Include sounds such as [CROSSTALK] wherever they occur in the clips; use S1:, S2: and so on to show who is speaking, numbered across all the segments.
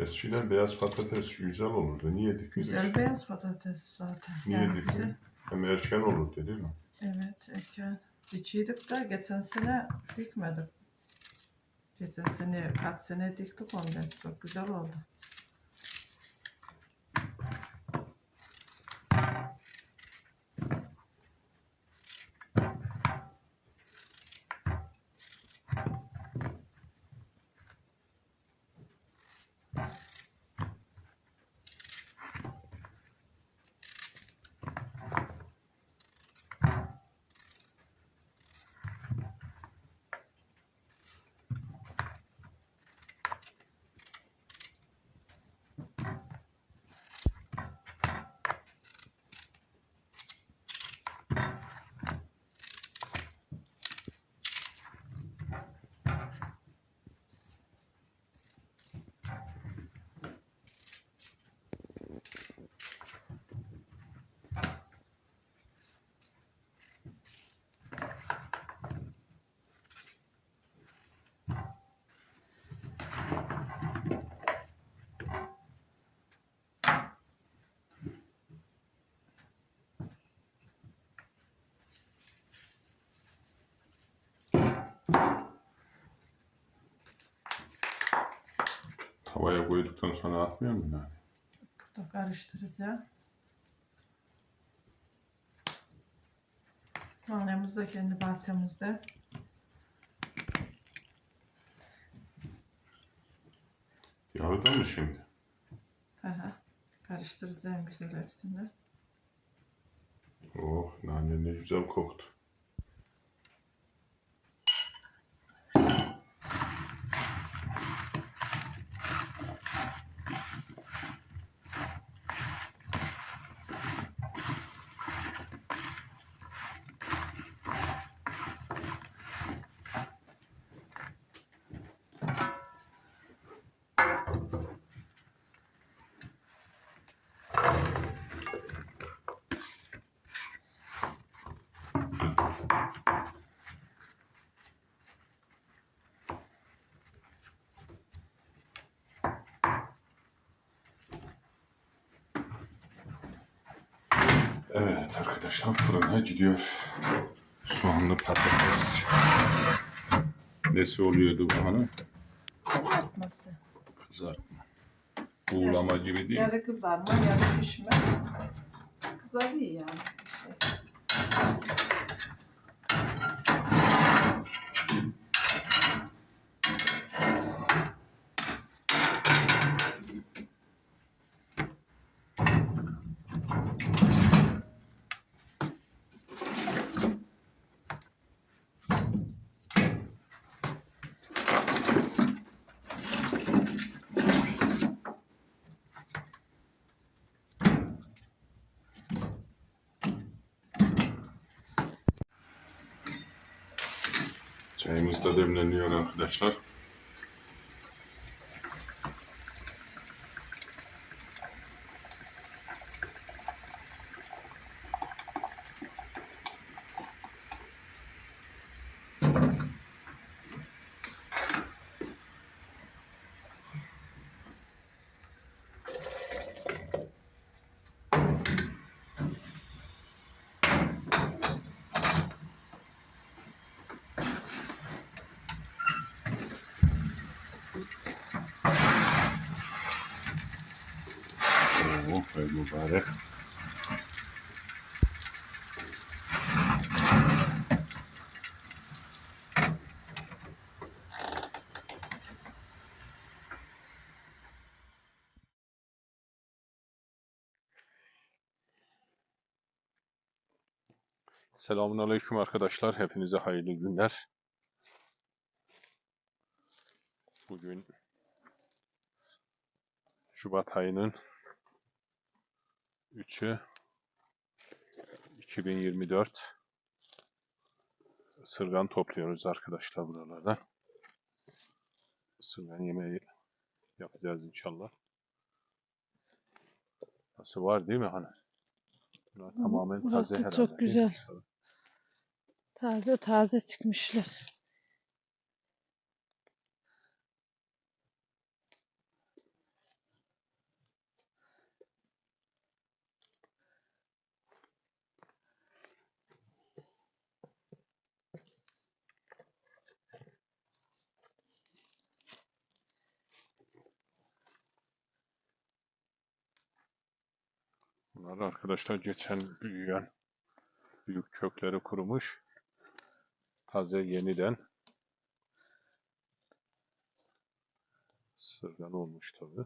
S1: Eskiden beyaz patates güzel olurdu. Niye dikiyoruz?
S2: Güzel beyaz patates zaten.
S1: Niye
S2: Yani
S1: dikiyor?
S2: güzel.
S1: Hem erken olurdu değil mi?
S2: Evet erken. Dikiydik da geçen sene dikmedik. Geçen sene kaç sene diktik ondan. Çok güzel oldu.
S1: Tavaya koyduktan sonra atmıyor mu yani?
S2: Burada karıştıracağım. Nanemiz de kendi bahçemizde.
S1: Yarıda mı şimdi?
S2: Hı. Karıştıracağım güzel hepsini.
S1: Oh nane ne güzel koktu. Evet arkadaşlar fırına gidiyor. Soğanlı patates. Nesi oluyordu bu hanım?
S2: Kızartması.
S1: Kızartma. Buğulama gibi değil mi?
S2: Yarı kızarma, yarı pişme. Kızarıyor yani.
S1: Çayımız da demleniyor arkadaşlar. Hay mübarek. Selamun Aleyküm arkadaşlar. Hepinize hayırlı günler. Bugün Şubat ayının 3'ü 2024 Isırgan topluyoruz arkadaşlar buralarda. Isırgan yemeği yapacağız inşallah. Nasıl var değil mi hani? Bunlar tamamen
S3: burası
S1: taze
S3: çok
S1: herhalde. mi?
S3: güzel. Taze taze çıkmışlar.
S1: Bunlar arkadaşlar geçen büyüyen büyük kökleri kurumuş. Taze yeniden sırgan olmuş tabi.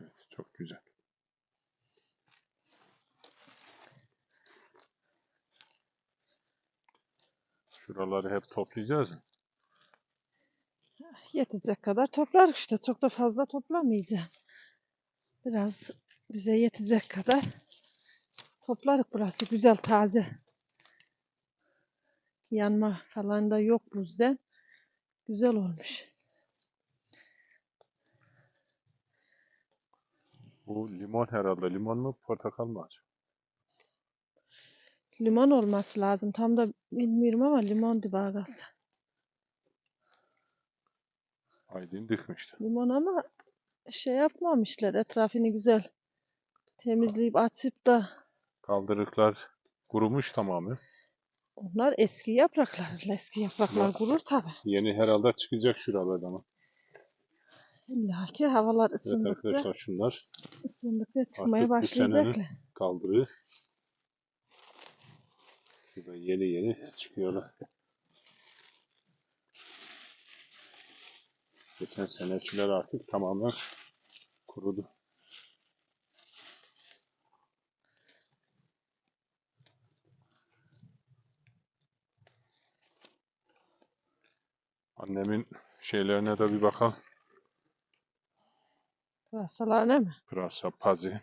S1: Evet, çok güzel. Şuraları hep toplayacağız?
S2: Yetecek kadar toplarız işte. Çok da fazla toplamayacağım. Biraz bize yetecek kadar toplarız. Burası güzel taze. Yanma falan da yok buzdan. Güzel olmuş.
S1: Bu limon herhalde. Limon mu portakal mı acaba?
S2: Limon olması lazım. Tam da bilmiyorum ama limondu bağırsa.
S1: Aydın dikmişti.
S2: Limon ama şey yapmamışlar. Etrafını güzel temizleyip açıp da
S1: Kaldırıklar kurumuş tamamen.
S2: onlar eski yapraklar. Eski yapraklar
S1: Yok.
S2: kurur tabi.
S1: Yeni herhalde çıkacak şuralardan ama.
S2: İlla ki havalar
S1: Evet
S2: ısındıkça,
S1: arkadaşlar şunlar
S2: ısındıkça çıkmaya başlayacaklar.
S1: kaldırığı. Şurada yeni yeni çıkıyorlar. Geçen senekiler artık tamamen kurudu. Annemin şeylerine de bir bakalım.
S2: Pırasalar ne mi?
S1: Pırasa, pazi.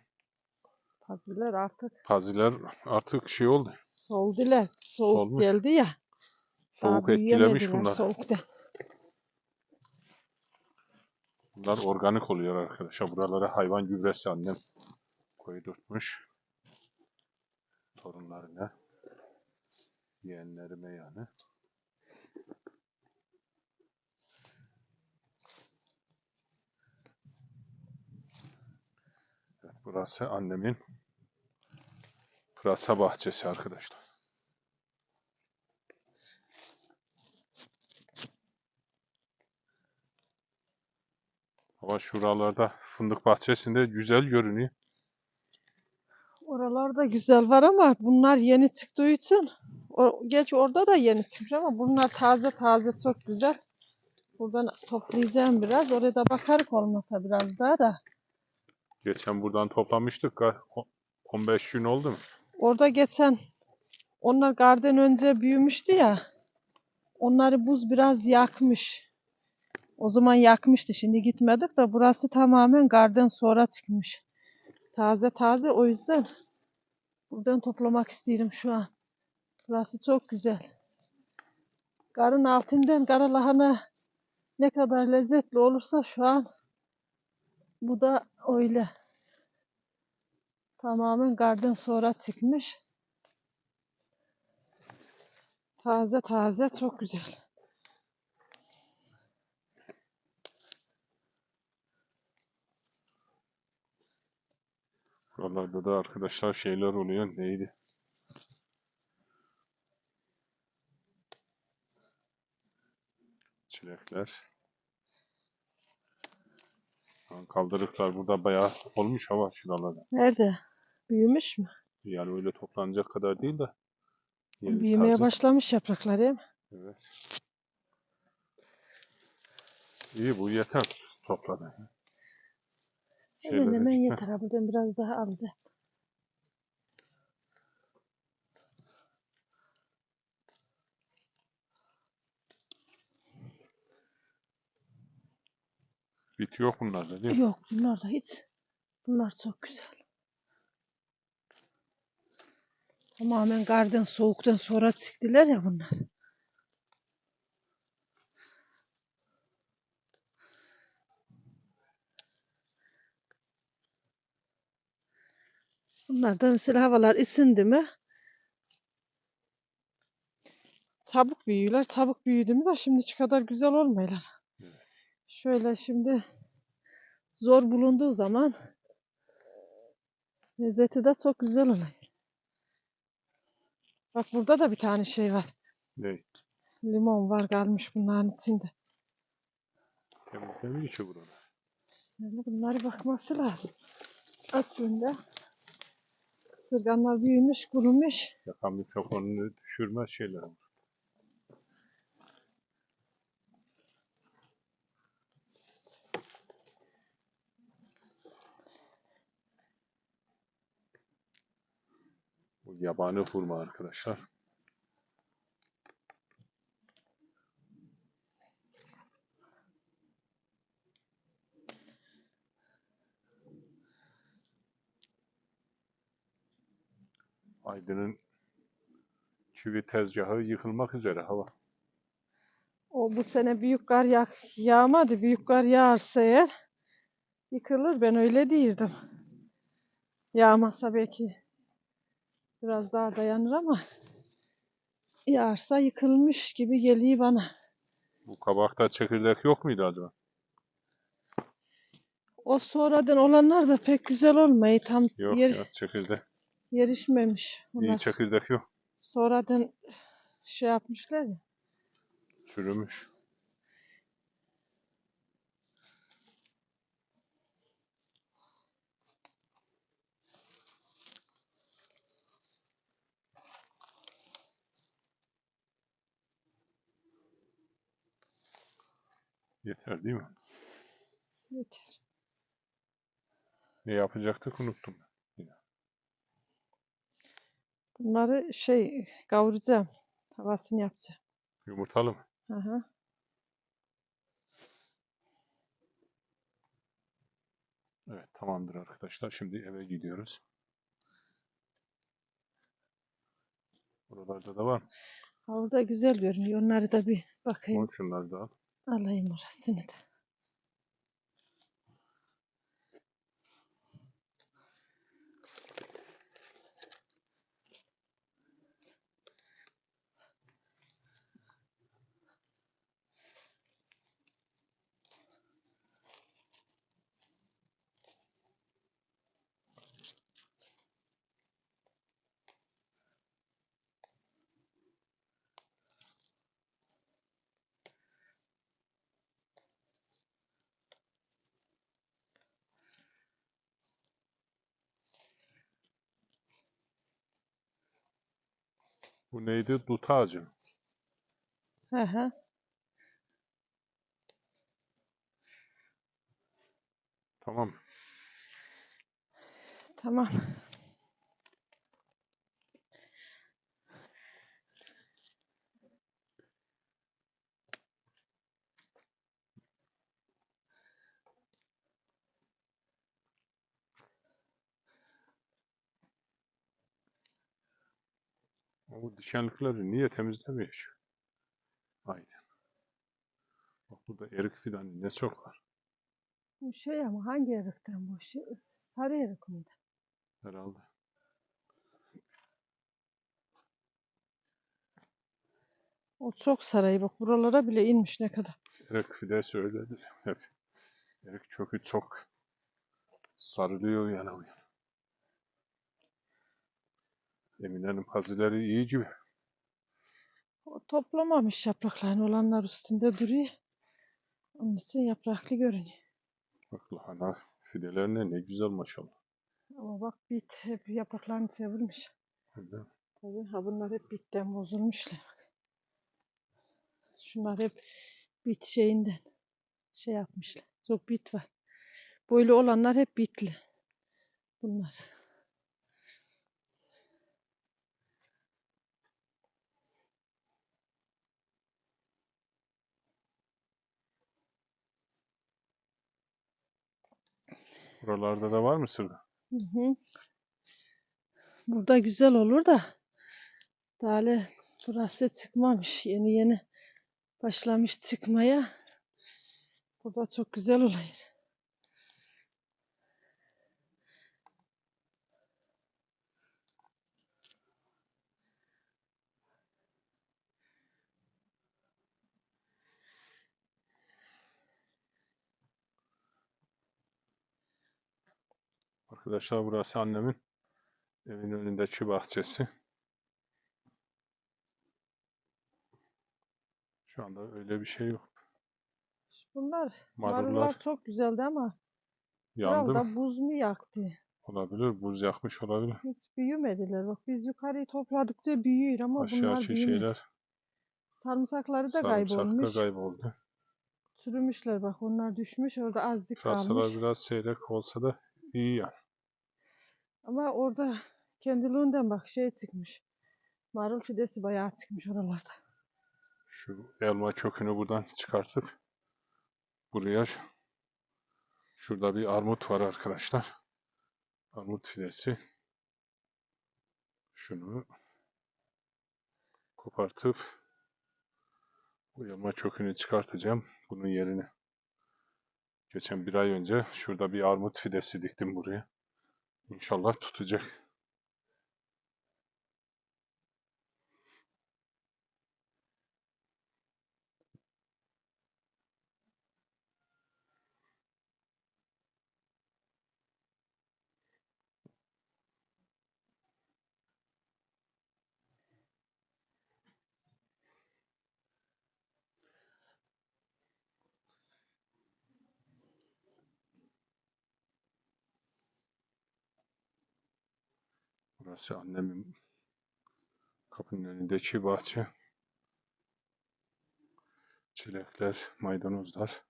S2: Paziler artık
S1: Paziler artık şey oldu.
S2: soldular. Soğuk
S1: Solmuş.
S2: geldi ya.
S1: Soğuk etkilemiş bunlar.
S2: Soğukta.
S1: Bunlar organik oluyor arkadaşlar. Buralara hayvan gübresi annem koydurtmuş. Torunlarına. Yeğenlerime yani. Evet, burası annemin pırasa bahçesi arkadaşlar. Ama şuralarda fındık bahçesinde güzel görünüyor.
S2: Oralarda güzel var ama bunlar yeni çıktığı için o, geç orada da yeni çıkmış ama bunlar taze taze çok güzel. Buradan toplayacağım biraz. Oraya da bakarık olmasa biraz daha da.
S1: Geçen buradan toplamıştık. Ga- o- 15 gün oldu mu?
S2: Orada geçen onlar garden önce büyümüştü ya. Onları buz biraz yakmış. O zaman yakmıştı. Şimdi gitmedik de burası tamamen garden sonra çıkmış. Taze taze o yüzden buradan toplamak istiyorum şu an. Burası çok güzel. Garın altından kara lahana ne kadar lezzetli olursa şu an bu da öyle. Tamamen garden sonra çıkmış. Taze taze çok güzel.
S1: Buralarda da arkadaşlar şeyler oluyor. Neydi? Çilekler. Kaldırıklar burada bayağı olmuş hava şuralarda.
S2: Nerede? Büyümüş mü?
S1: Yani öyle toplanacak kadar değil de.
S2: Büyümeye
S1: taze.
S2: başlamış yapraklar değil mi?
S1: Evet. İyi bu yeter topladı.
S2: Hemen
S1: Şeyleri
S2: hemen
S1: dikme.
S2: yeter. Buradan biraz daha alacağım.
S1: Bit yok bunlarda değil mi?
S2: Yok bunlar da hiç. Bunlar çok güzel. Tamamen garden soğuktan sonra çıktılar ya bunlar. Bunlar da mesela havalar ısındı mı çabuk büyüyorlar. Çabuk büyüdü mü de şimdiki kadar güzel olmuyorlar. Şöyle şimdi zor bulunduğu zaman lezzeti de çok güzel oluyor. Bak burada da bir tane şey var.
S1: Ne?
S2: limon var kalmış bunların içinde.
S1: Temizlemiyor ki burada.
S2: Yani bunlara bakması lazım. Aslında kırganlar büyümüş, kurumuş.
S1: Yakan mikrofonunu düşürmez şeyler. var. Bu yabani hurma arkadaşlar. Aydın'ın çivi tezgahı yıkılmak üzere hava.
S2: O bu sene büyük kar yağ yağmadı. Büyük kar yağarsa eğer yıkılır. Ben öyle değildim. Yağmasa belki biraz daha dayanır ama yağarsa yıkılmış gibi geliyor bana.
S1: Bu kabakta çekirdek yok muydu acaba?
S2: O sonradan olanlar da pek güzel olmayı tam
S1: Yok
S2: yer,
S1: ya çekirdek.
S2: Yerişmemiş.
S1: İyi
S2: Onlar
S1: çekirdek yok.
S2: sonradan şey yapmışlar ya.
S1: Çürümüş. Yeter değil mi?
S2: Yeter.
S1: Ne yapacaktık unuttum.
S2: Bunları şey kavuracağım. Tavasını yapacağım.
S1: Yumurtalı mı?
S2: Hı hı.
S1: Evet tamamdır arkadaşlar. Şimdi eve gidiyoruz. Buralarda da var mı?
S2: Orada güzel görünüyor. Onları da bir bakayım.
S1: Tamam, Şunları da al.
S2: Alayım orasını da.
S1: Bu neydi? Dut ağacı.
S2: Hı hı.
S1: Tamam.
S2: Tamam.
S1: O dikenlikleri niye temizlemiyor? Haydi. Bak burada erik fidanı ne çok var.
S2: Bu şey ama hangi erikten bu? Şey, sarı erik miydi?
S1: Herhalde.
S2: O çok sarayı bak buralara bile inmiş ne kadar.
S1: Erik fidesi öyledi. Hep. Erik kökü çok sarılıyor yana bu yana. Emine'nin pazileri iyi gibi.
S2: O toplamamış yapraklarını olanlar üstünde duruyor. Onun için yapraklı görünüyor.
S1: Bak lahana fidelerine ne güzel maşallah.
S2: Ama bak bit hep yapraklarını çevirmiş.
S1: Öyle mi?
S2: Tabii ha bunlar hep bitten bozulmuşlar. Şunlar hep bit şeyinden şey yapmışlar. Çok bit var. Böyle olanlar hep bitli. Bunlar.
S1: Buralarda da var mı
S2: hı. Burada güzel olur da Dale burası çıkmamış. Yeni yeni başlamış çıkmaya. Burada çok güzel oluyor.
S1: Arkadaşlar burası annemin evin önündeki bahçesi. Şu anda öyle bir şey yok.
S2: Bunlar
S1: Marullar
S2: marullar çok güzeldi ama
S1: yandı mı?
S2: buz mu yaktı?
S1: Olabilir. Buz yakmış olabilir.
S2: Hiç büyümediler. Bak biz yukarıyı topladıkça büyüyor ama
S1: Aşağı
S2: bunlar büyümüyor.
S1: şeyler
S2: Sarımsakları da
S1: sarımsak da
S2: kaybolmuş.
S1: kayboldu.
S2: Çürümüşler bak onlar düşmüş orada azıcık kalmış.
S1: biraz seyrek olsa da iyi yani.
S2: Ama orada kendiliğinden bak şey çıkmış. Marul fidesi bayağı çıkmış oralarda.
S1: Şu elma kökünü buradan çıkartıp buraya şurada bir armut var arkadaşlar. Armut fidesi. Şunu kopartıp bu elma kökünü çıkartacağım. Bunun yerine geçen bir ay önce şurada bir armut fidesi diktim buraya. İnşallah tutacak. Burası annemin kapının önündeki bahçe. Çilekler, maydanozlar.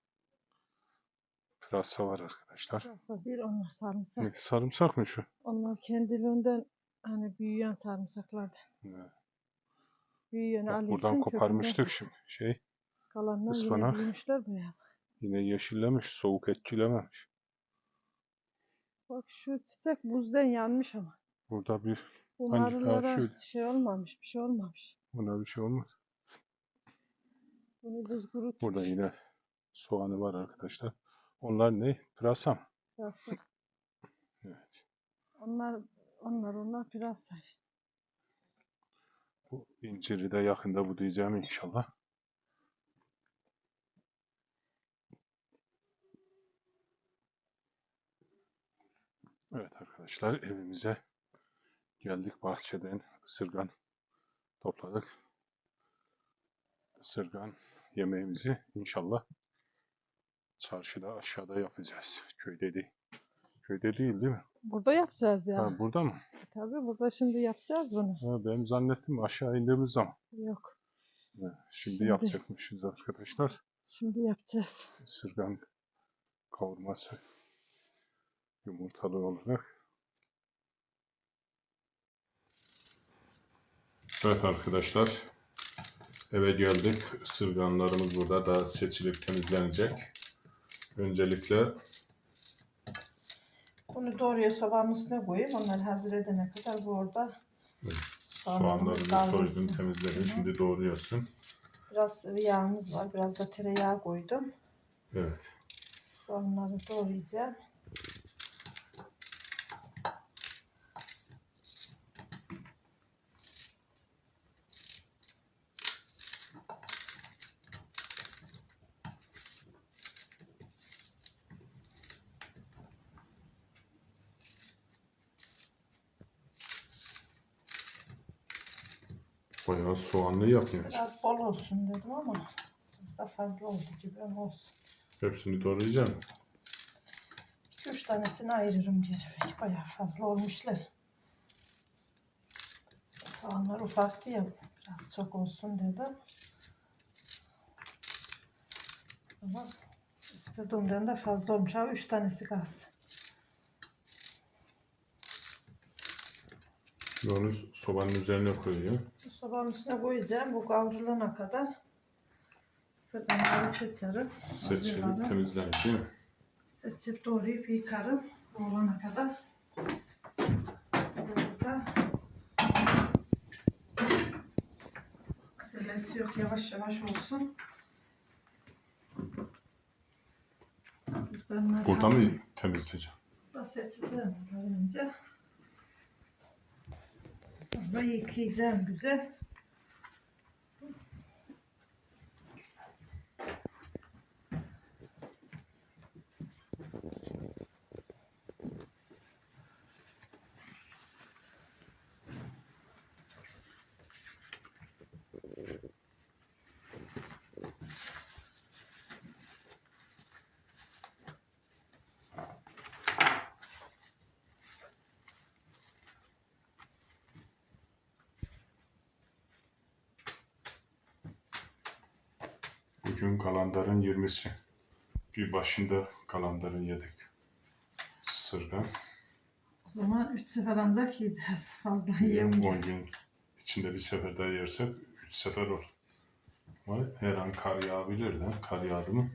S1: Pırasa var arkadaşlar.
S2: Pırasa değil onlar sarımsak.
S1: Ne, sarımsak mı şu?
S2: Onlar kendiliğinden hani büyüyen sarımsaklardan.
S1: Ne,
S2: Büyüyeni
S1: Bak
S2: alıyorsun
S1: buradan koparmıştık şimdi. Şey,
S2: Kalanlar yine büyümüşler bayağı.
S1: yine yeşillemiş, soğuk etkilememiş.
S2: Bak şu çiçek buzdan yanmış ama.
S1: Burada bir,
S2: Bu
S1: Hangi? Ha,
S2: marullara
S1: şöyle.
S2: şey olmamış, bir şey olmamış.
S1: buna bir şey olmaz.
S2: Bunu.
S1: Burada yine soğanı var arkadaşlar. Onlar ne? Pırasa mı?
S2: Pırasa.
S1: Evet.
S2: Onlar, onlar, onlar pırasa.
S1: Bu inciri de yakında budayacağım inşallah. Evet arkadaşlar evimize geldik bahçeden ısırgan topladık. Isırgan yemeğimizi inşallah çarşıda aşağıda yapacağız. Köyde değil. Köyde değil değil mi?
S2: Burada yapacağız ya.
S1: Ha, burada mı?
S2: Tabii burada şimdi yapacağız bunu.
S1: Ha, ben zannettim aşağı indiğimiz zaman.
S2: Yok.
S1: Ha, şimdi,
S2: Şimdi.
S1: yapacakmışız arkadaşlar.
S2: Şimdi yapacağız.
S1: Isırgan kavurması yumurtalı olarak. Evet arkadaşlar eve geldik. Isırganlarımız burada daha seçilip temizlenecek. Öncelikle
S4: Bunu doğruya sobanın üstüne koyayım. Onları hazır edene kadar bu orada
S1: soğanlarını
S4: kavrulsun.
S1: soydun temizledin. Şimdi doğruyorsun.
S4: Biraz yağımız var. Biraz da tereyağı koydum.
S1: Evet.
S4: Onları doğrayacağım.
S1: Bayağı soğanlı yapıyor.
S4: Biraz bol olsun dedim ama biraz da fazla oldu gibi ama olsun.
S1: Hepsini doğrayacağım.
S4: 2-3 tanesini ayırırım geri. Belki bayağı fazla olmuşlar. Soğanlar ufaktı ya. Biraz çok olsun dedim. Ama istediğimden de fazla olmuş. Ha 3 tanesi kalsın.
S1: Şimdi onu sobanın üzerine koyuyor.
S4: Sobanın üstüne koyacağım. Bu kavrulana kadar sırganları seçerim.
S1: Seçilip
S4: Hazırlarım.
S1: temizlenir değil mi?
S4: Seçip doğrayıp yıkarım. Olana kadar. Burada acelesi yok. Yavaş yavaş olsun. Sırganları
S1: Burada
S4: hazır-
S1: mı temizleyeceğim?
S4: Bunları önce. Sonra yıkayacağım güzel.
S1: Bugün kalendarın 20'si. Bir başında kalendarın yedik. Sırgan.
S4: O zaman 3 sefer ancak yiyeceğiz. [LAUGHS] Fazla
S1: 10
S4: yiyemeyeceğiz.
S1: gün içinde bir sefer daha yersek 3 sefer olur. Ama her an kar yağabilir de. Kar yağdı mı?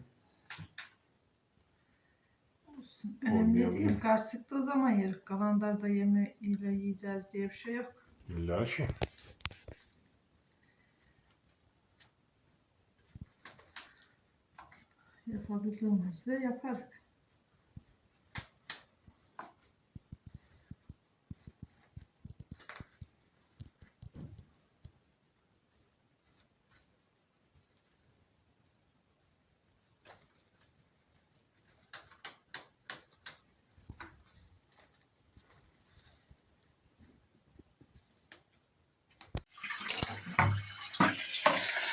S4: Önemli
S1: Olmayabilir.
S4: değil. Kar çıktığı zaman yerik. Kalandarda yeme ile yiyeceğiz diye bir şey yok.
S1: İlla ki.
S4: Yapabildiğimizde yaparız.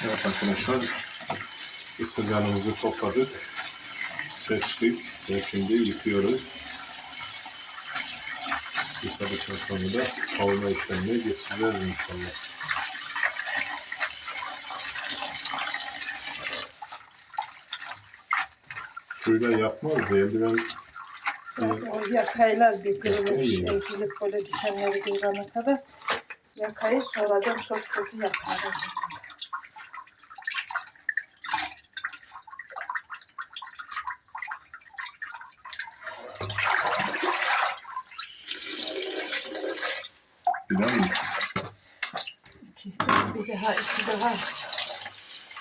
S1: Evet arkadaşlar. Isırganımızı topladık. Seçtik. Ve şimdi yıkıyoruz. Yıkadıktan sonra da kavurma işlemine geçeceğiz inşallah. Suyla yapmaz da eldiven
S2: O yakaylar bir kırılmış, ezilip böyle dikenleri kırana kadar yakayı soracağım çok kötü yakar.
S1: bilen mi?
S2: İki, bir daha.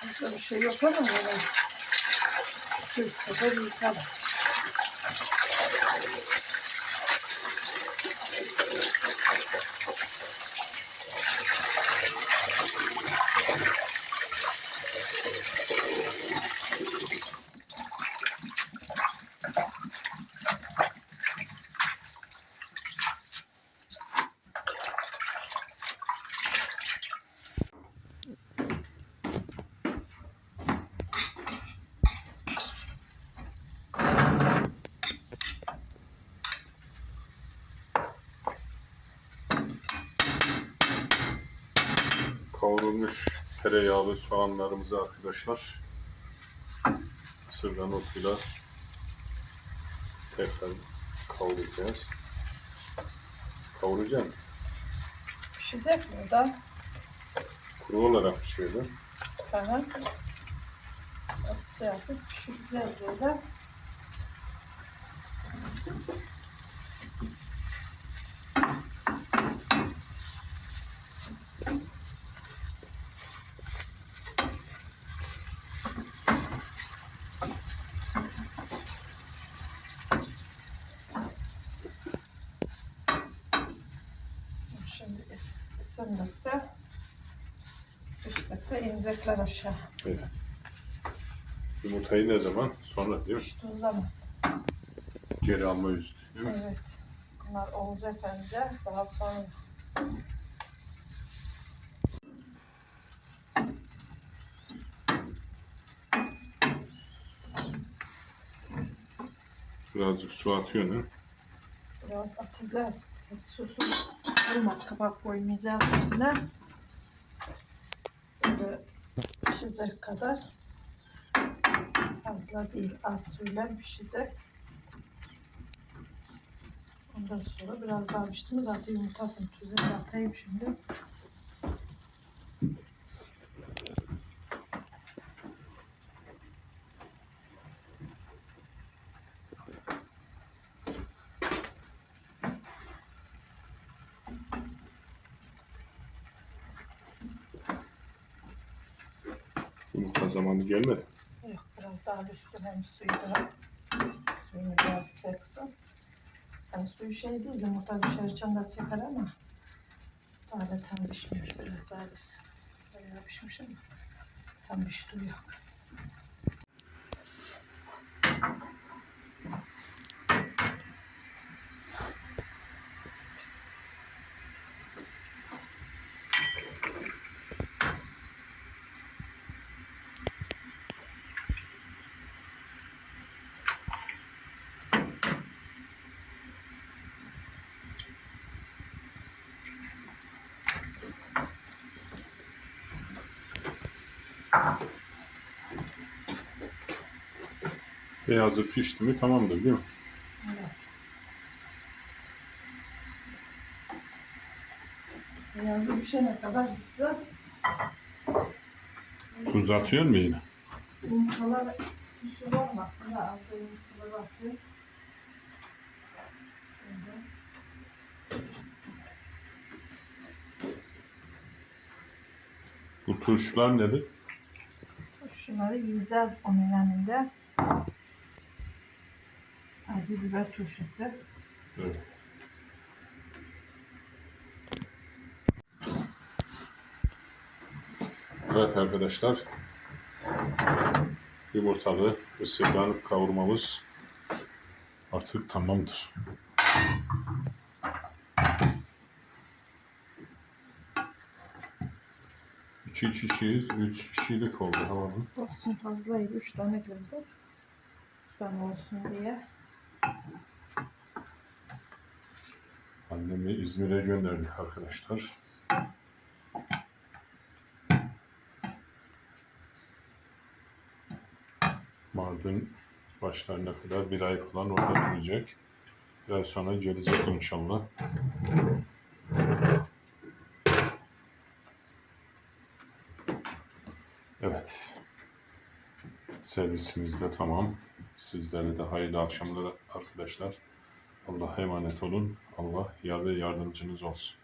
S2: Başka bir şey yok ama böyle. Bir sefer yıkarım.
S1: Kavrulmuş tereyağlı soğanlarımızı arkadaşlar ısırgan otuyla tekrar kavuracağız. Kavuracağım.
S2: Pişecek mi da?
S1: Kuru olarak pişiyordu.
S2: Tamam. Nasıl şey yapıp pişireceğiz böyle. Şimdi ıs- ısındıkça piştikçe inecekler aşağı.
S1: Evet. Yumurtayı ne zaman? Sonra değil mi?
S2: Piştiği zaman.
S1: Geri alma üstü değil mi?
S2: Evet. Bunlar olacak önce. Daha sonra.
S1: Birazcık su atıyorsun ha.
S2: Biraz atacağız. Susu olmaz. Kapak koymayacağız üstüne. Böyle pişecek kadar. Fazla değil. Az suyla pişecek. Ondan sonra biraz daha pişti mi zaten yumurtasını da atayım şimdi.
S1: Yumurta zamanı gelmedi.
S2: Yok biraz daha pişsin hem suyu da suyunu biraz çeksin. Yani suyu şey değil yumurta pişerken de çeker ama daha da tam pişmiyor biraz daha pişsin. Bayağı pişmiş ama tam pişti yok.
S1: Beyazı pişti mi tamamdır değil mi?
S2: Evet. Beyazı pişene kadar güzel.
S1: Tuz atıyor mu yine?
S2: Yumurtalar tuzsuz olmasın da az da yumurtaları atıyor.
S1: Bu turşular nedir?
S2: Şunları yiyeceğiz onun yanında. Acı biber turşusu.
S1: Evet. Evet arkadaşlar. Yumurtalı ısırgan kavurmamız artık tamamdır. İki kişiyiz, üç kişilik oldu havanın.
S2: Olsun fazlaydı. Üç tane kırdım. Üç tane olsun diye.
S1: Annemi İzmir'e gönderdik arkadaşlar. Mardin başlarına kadar bir ay falan orada duracak. Bir ay sonra gelecek inşallah. Evet. Servisimiz de tamam. Sizlere de hayırlı akşamlar arkadaşlar. Allah'a emanet olun. Allah yar ve yardımcınız olsun.